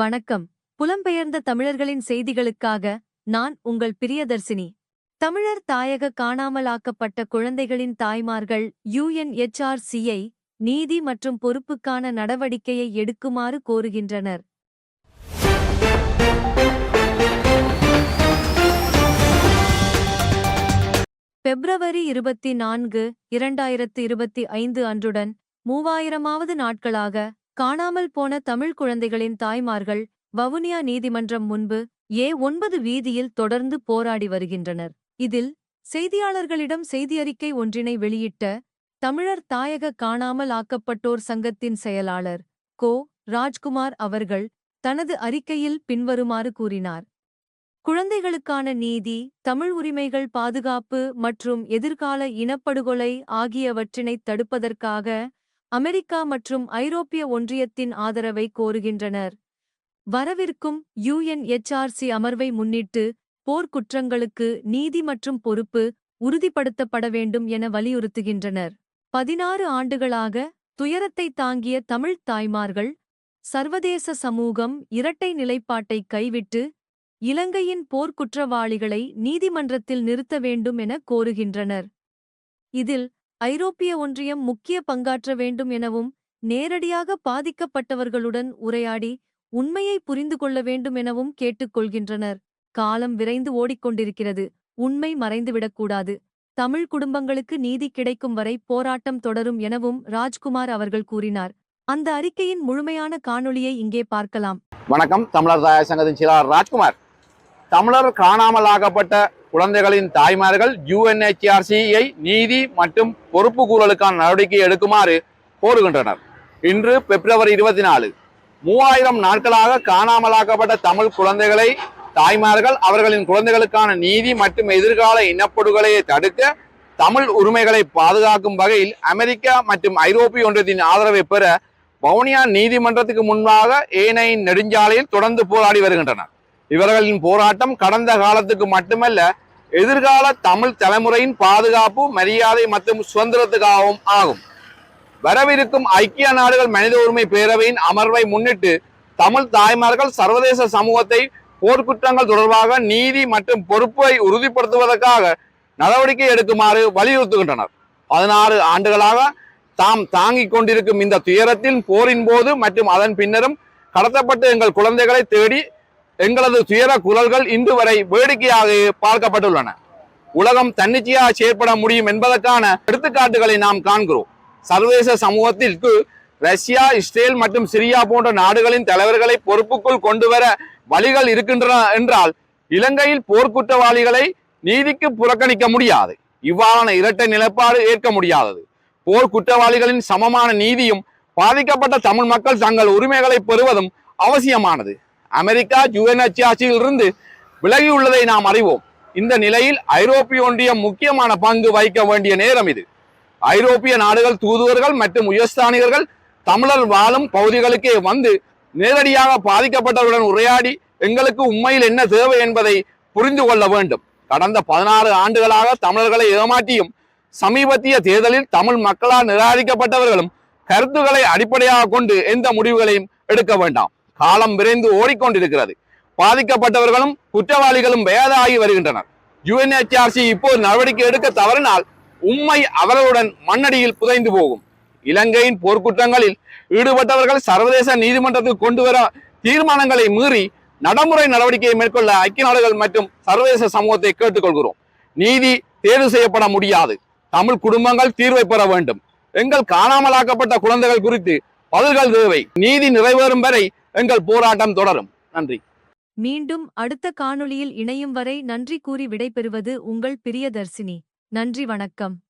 வணக்கம். புலம்பெயர்ந்த தமிழர்களின் செய்திகளுக்காக நான் உங்கள் பிரியதர்சினி. தமிழர் தாயக காணாமலாக்கப்பட்ட குழந்தைகளின் தாய்மார்கள் யுஎன்எச்ஆர்சியை நீதி மற்றும் பொறுப்புக்கான நடவடிக்கையை எடுக்குமாறு கோருகின்றனர். பிப்ரவரி இருபத்தி நான்கு இரண்டாயிரத்து இருபத்தி ஐந்து அன்றுடன் மூவாயிரமாவது நாட்களாக காணாமல் போன தமிழ் குழந்தைகளின் தாய்மார்கள் வவுனியா நீதிமன்றம் முன்பு ஏ ஒன்பது வீதியில் தொடர்ந்து போராடி வருகின்றனர். இதில் செய்தியாளர்களிடம் செய்தியறிக்கை ஒன்றினை வெளியிட்ட தமிழர் தாயக காணாமல் ஆக்கப்பட்டோர் சங்கத்தின் செயலாளர் கோ. ராஜ்குமார் அவர்கள் தனது அறிக்கையில் பின்வருமாறு கூறினார். குழந்தைகளுக்கான நீதி தமிழ் உரிமைகள் பாதுகாப்பு மற்றும் எதிர்கால இனப்படுகொலை ஆகியவற்றினைத் தடுப்பதற்காக அமெரிக்கா மற்றும் ஐரோப்பிய ஒன்றியத்தின் ஆதரவை கோருகின்றனர். வரவிருக்கும் யுஎன்எச்ஆர்சி அமர்வை முன்னிட்டு போர்க்குற்றங்களுக்கு நீதி மற்றும் பொறுப்பு உறுதிப்படுத்தப்பட வேண்டும் என வலியுறுத்துகின்றனர். பதினாறு ஆண்டுகளாக துயரத்தை தாங்கிய தமிழ்த் தாய்மார்கள் சர்வதேச சமூகம் இரட்டை நிலைப்பாட்டை கைவிட்டு இலங்கையின் போர்க்குற்றவாளிகளை நீதிமன்றத்தில் நிறுத்த வேண்டும் என கோருகின்றனர். இதில் ஐரோப்பிய ஒன்றியம் முக்கிய பங்காற்ற வேண்டும் எனவும் நேரடியாக பாதிக்கப்பட்டவர்களுடன் உரையாடி உண்மையை புரிந்து கொள்ள வேண்டும் எனவும் கேட்டுக்கொள்கின்றனர். காலம் விரைந்து ஓடிக்கொண்டிருக்கிறது. உண்மை மறைந்துவிடக்கூடாது தமிழ் குடும்பங்களுக்கு நீதி கிடைக்கும் வரை போராட்டம் தொடரும் எனவும் ராஜ்குமார் அவர்கள் கூறினார். அந்த அறிக்கையின் முழுமையான காணொளியை இங்கே பார்க்கலாம். வணக்கம். தமிழர் சங்கத்தின் செயலாளர் ராஜ்குமார். தமிழர் காணாமலாக்கப்பட்ட குழந்தைகளின் தாய்மார்கள் யுஎன்ஹெச்ஆர்சியை நீதி மற்றும் பொறுப்பு கூறலுக்கான நடவடிக்கை எடுக்குமாறு கோருகின்றனர். இன்று பிப்ரவரி இருபத்தி நாலு மூவாயிரம் நாட்களாக காணாமலாக்கப்பட்ட தமிழ் குழந்தைகளை தாய்மார்கள் அவர்களின் குழந்தைகளுக்கான நீதி மற்றும் எதிர்கால இனப்படுகொலையை தடுக்க தமிழ் உரிமைகளை பாதுகாக்கும் வகையில் அமெரிக்கா மற்றும் ஐரோப்பிய ஒன்றியத்தின் ஆதரவை பெற வவுனியா நீதிமன்றத்துக்கு முன்பாக ஏனையின் நெடுஞ்சாலையில் தொடர்ந்து போராடி வருகின்றனர். இவர்களின் போராட்டம் கடந்த காலத்துக்கு மட்டுமல்ல எதிர்கால தமிழ் தலைமுறையின் பாதுகாப்பு மரியாதை மற்றும் சுதந்திரத்துக்காகவும் ஆகும். வரவிருக்கும் ஐக்கிய நாடுகள் மனித உரிமை பேரவையின் அமர்வை முன்னிட்டு தமிழ் தாய்மார்கள் சர்வதேச சமூகத்தை போர்க்குற்றங்கள் தொடர்பாக நீதி மற்றும் பொறுப்பை உறுதிப்படுத்துவதற்காக நடவடிக்கை எடுக்குமாறு வலியுறுத்துகின்றனர். பதினாறு ஆண்டுகளாக தாம் தாங்கிக் கொண்டிருக்கும் இந்த துயரத்தின் போரின் போது மற்றும் அதன் பின்னரும் கடத்தப்பட்டு எங்கள் குழந்தைகளை தேடி எங்களது துயர குரல்கள் இன்று வரை வேடிக்கையாக பார்க்கப்பட்டுள்ளன. உலகம் தன்னிச்சையாக செயற்பட முடியும் என்பதற்கான எடுத்துக்காட்டுகளை நாம் காண்கிறோம். சர்வதேச சமூகத்திற்கு ரஷ்யா இஸ்ரேல் மற்றும் சிரியா போன்ற நாடுகளின் தலைவர்களை பொறுப்புக்குள் கொண்டு வர வழிகள் இருக்கின்றன என்றால் இலங்கையில் போர்க்குற்றவாளிகளை நீதிக்கு புறக்கணிக்க முடியாது. இவ்வாறான இரட்டை நிலைப்பாடு ஏற்க முடியாதது. போர் குற்றவாளிகளின் சமமான நீதியும் பாதிக்கப்பட்ட தமிழ் மக்கள் தங்கள் உரிமைகளை பெறுவதும் அவசியமானது. அமெரிக்கா யுஎன்ஹெச்ஆர்சியில் இருந்து விலகியுள்ளதை நாம் அறிவோம். இந்த நிலையில் ஐரோப்பிய ஒன்றியம் முக்கியமான பங்கு வகிக்க வேண்டிய நேரம் இது. ஐரோப்பிய நாடுகள் தூதுவர்கள் மற்றும் உயர்ஸ்தானிகர்கள் தமிழர் வாழும் பகுதிகளுக்கே வந்து நேரடியாக பாதிக்கப்பட்டவருடன் உரையாடி எங்களுக்கு உண்மையில் என்ன தேவை என்பதை புரிந்து கொள்ள வேண்டும். கடந்த பதினாறு ஆண்டுகளாக தமிழர்களை ஏமாற்றியும் சமீபத்திய தேர்தலில் தமிழ் மக்களால் நிராகரிக்கப்பட்டவர்களும் கருத்துக்களை அடிப்படையாக கொண்டு எந்த முடிவுகளையும் எடுக்க வேண்டாம். காலம் விரைந்து ஓடிக்கொண்டிருக்கிறது. பாதிக்கப்பட்டவர்களும் குற்றவாளிகளும் வேதாகி வருகின்றனர். யுஎன்ஹெச்ஆர்சி இப்போது நடவடிக்கை எடுக்க தவறினால் உண்மை அவர்களுடன் மண்ணடியில் புதைந்து போகும். இலங்கையின் போர்க்குற்றங்களில் ஈடுபட்டவர்கள் சர்வதேச நீதிமன்றத்துக்கு கொண்டு வர தீர்மானங்களை மீறி நடைமுறை நடவடிக்கையை மேற்கொள்ள ஐக்கிய நாடுகள் மற்றும் சர்வதேச சமூகத்தை கேட்டுக்கொள்கிறோம். நீதி தேர்வு செய்யப்பட முடியாது. தமிழ் குடும்பங்கள் தீர்வை பெற வேண்டும். எங்கள் காணாமலாக்கப்பட்ட குழந்தைகள் குறித்து பதில்கள் தேவை. நீதி நிறைவேறும் வரை எங்கள் போராட்டம் தொடரும். நன்றி. மீண்டும் அடுத்த காணொளியில் இணையும் வரை நன்றி கூறி விடைபெறுவது உங்கள் பிரியதர்சினி. நன்றி வணக்கம்.